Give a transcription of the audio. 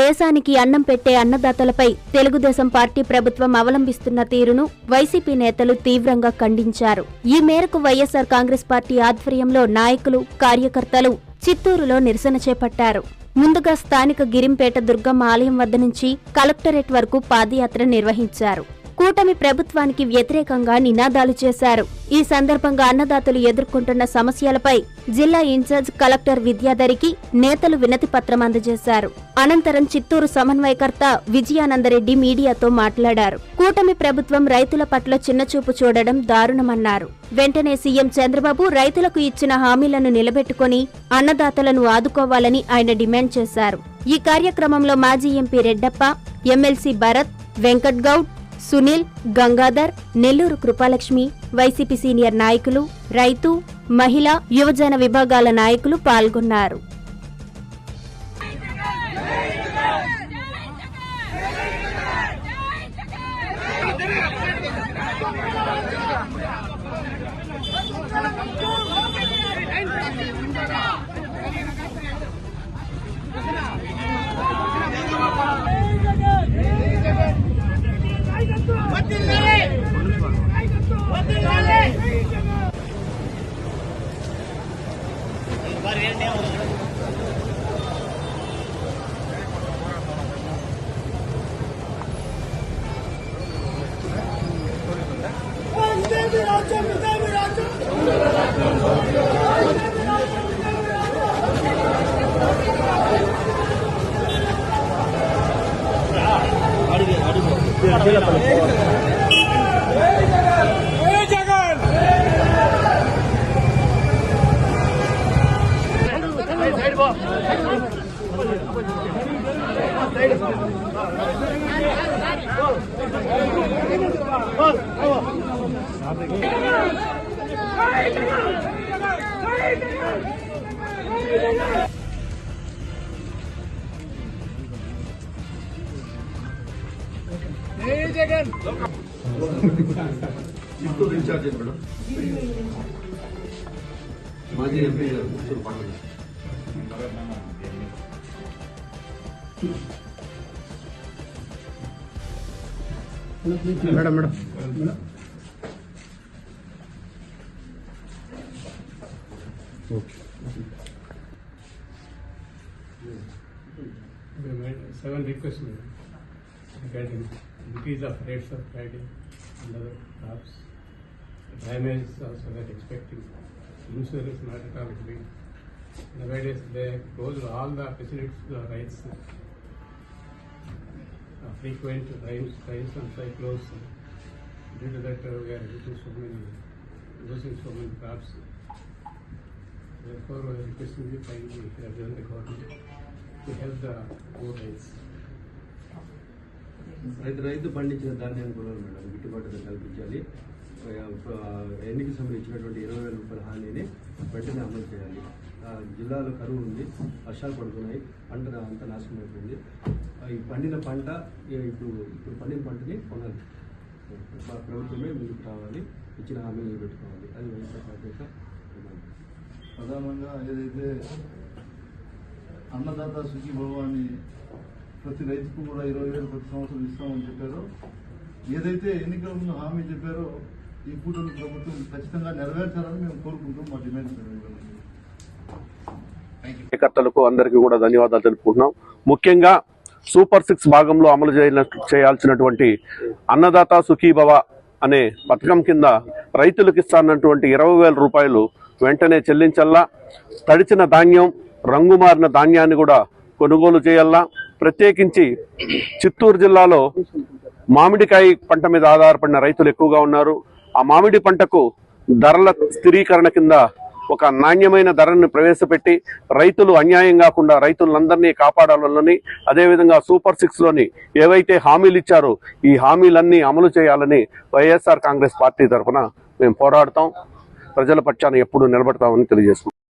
దేశానికి అన్నం పెట్టే అన్నదాతలపై తెలుగుదేశం పార్టీ ప్రభుత్వం అవలంబిస్తున్న తీరును వైసీపీ నేతలు తీవ్రంగా ఖండించారు ఈ మేరకు వైఎస్సార్ కాంగ్రెస్ పార్టీ ఆధ్వర్యంలో నాయకులు కార్యకర్తలు చిత్తూరులో నిరసన చేపట్టారు ముందుగా స్థానిక గిరింపేట దుర్గమ్మ ఆలయం వద్ద నుంచి కలెక్టరేట్ వరకు పాదయాత్ర నిర్వహించారు కూటమి ప్రభుత్వానికి వ్యతిరేకంగా నినాదాలు చేశారు ఈ సందర్భంగా అన్నదాతలు ఎదుర్కొంటున్న సమస్యలపై జిల్లా ఇన్ఛార్జ్ కలెక్టర్ విద్యాధరికి నేతలు వినతి పత్రం అందజేశారు అనంతరం చిత్తూరు సమన్వయకర్త విజయానందరెడ్డి మీడియాతో మాట్లాడారు కూటమి ప్రభుత్వం రైతుల పట్ల చిన్నచూపు చూడడం దారుణమన్నారు వెంటనే సీఎం చంద్రబాబు రైతులకు ఇచ్చిన హామీలను నిలబెట్టుకుని అన్నదాతలను ఆదుకోవాలని ఆయన డిమాండ్ చేశారు ఈ కార్యక్రమంలో మాజీ MP Reddappa MLC Bharat Venkat Goud Sunil Gangadhar Nellore Krupalakshmi YCP senior నాయకులు రైతు మహిళా యువజన విభాగాల నాయకులు పాల్గొన్నారు Vande Mataram! ఇప్పుడు రీఛార్జ్ చేయండి మేడం మాజీ ఎంపీ గారు Madam. Okay. 7 requests regarding increase of rates of trading and other crops. Damage also that expecting. Insurance not at all. Nowadays they close all the facilities to the rights. frequent rains, rains and cyclones due to that uh, we are losing so many, losing so many crops. Therefore, we are requesting the kindly everyone the government to help the poor రైతు రైతు రైతు పండించిన ధాన్యాన్ని కూడా madam గిట్టుబాటు కల్పించాలి ఎన్నిక సమయంలో ఇచ్చినటువంటి ఇరవై వేల రూపాయల హామీని వెంటనే అమలు చేయాలి జిల్లాలో కరువు ఉంది వర్షాలు పడుతున్నాయి పంట అంత నాశనం అయిపోయింది ఈ పండిన పంట ఇప్పుడు ఇప్పుడు పండిన పంటని కొనాలి ప్రభుత్వమే ముందుకు రావాలి ఇచ్చిన హామీ పెట్టుకోవాలి అది వైఎస్ఆర్ కాంగ్రెస్ ప్రధానంగా ఏదైతే అన్నదాత సుఖీభవ భవాన్ని ప్రతి రైతుకు కూడా ఇరవై వేలు ప్రతి సంవత్సరం ఇస్తామని చెప్పారో ఏదైతే ఎన్నికల ముందు హామీ చెప్పారో ఈ కూటమి ప్రభుత్వం ఖచ్చితంగా నెరవేర్చాలని మేము కోరుకుంటాం మా డిమాండ్ కార్యకర్తలకు అందరికీ కూడా ధన్యవాదాలు తెలుపుకుంటున్నాం ముఖ్యంగా సూపర్ సిక్స్ భాగంలో అమలు చేయాల్సినటువంటి అన్నదాత సుఖీభవ అనే పథకం కింద రైతులకు ఇస్తానటువంటి ఇరవై వేల రూపాయలు వెంటనే చెల్లించల్లా తడిచిన ధాన్యం రంగు మారిన ధాన్యాన్ని కూడా కొనుగోలు చేయాలా ప్రత్యేకించి చిత్తూరు జిల్లాలో మామిడికాయ పంట మీద ఆధారపడిన రైతులు ఎక్కువగా ఉన్నారు ఆ మామిడి పంటకు ధరల స్థిరీకరణ కింద ఒక నాణ్యమైన ధరని ప్రవేశపెట్టి రైతులు అన్యాయం కాకుండా రైతులందరినీ కాపాడాలని అదేవిధంగా సూపర్ సిక్స్ లోని ఏవైతే హామీలు ఇచ్చారో ఈ హామీలన్నీ అమలు చేయాలని వైఎస్ఆర్ కాంగ్రెస్ పార్టీ తరఫున మేము పోరాడతాం ప్రజల పక్షాన ఎప్పుడు నిలబడతామని తెలియజేస్తున్నాం